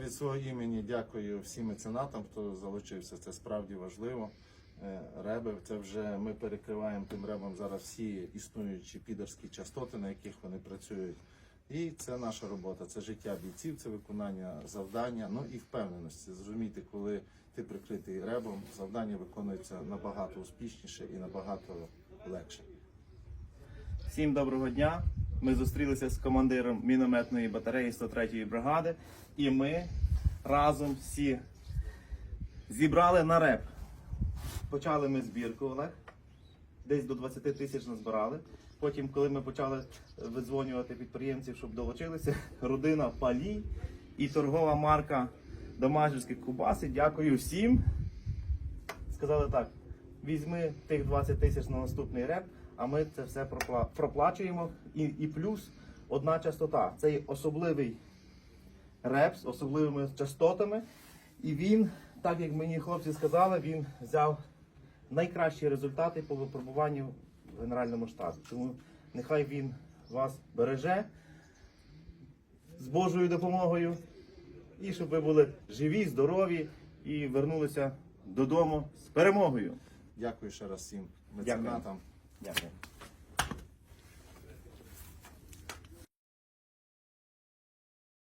Від свого імені дякую всім меценатам, хто залучився. Це справді важливо. Е, Реби, це вже ми перекриваємо тим ребам зараз всі існуючі підерські частоти, на яких вони працюють. І це наша робота, це життя бійців, це виконання завдання, ну і впевненості. Зрозумійте, коли ти прикритий ребом, завдання виконується набагато успішніше і набагато легше. Всім доброго дня. Ми зустрілися з командиром мінометної батареї 103-ї бригади, і ми разом всі зібрали на реп. Почали ми збірку, Олег. Десь до 20 тисяч назбирали. Потім, коли ми почали видзвонювати підприємців, щоб долучилися, родина Палій і торгова марка Домашнівські кубаси. Дякую всім. Сказали так: візьми тих 20 тисяч на наступний реп, а ми це все пропла- проплачуємо. І, і плюс одна частота. Це є особливий реп з особливими частотами. І він, так як мені хлопці сказали, він взяв найкращі результати по випробуванню в Генеральному штабі. Тому нехай він вас береже з Божою допомогою. І щоб ви були живі, здорові і вернулися додому з перемогою. Дякую ще раз всім меценатам. ya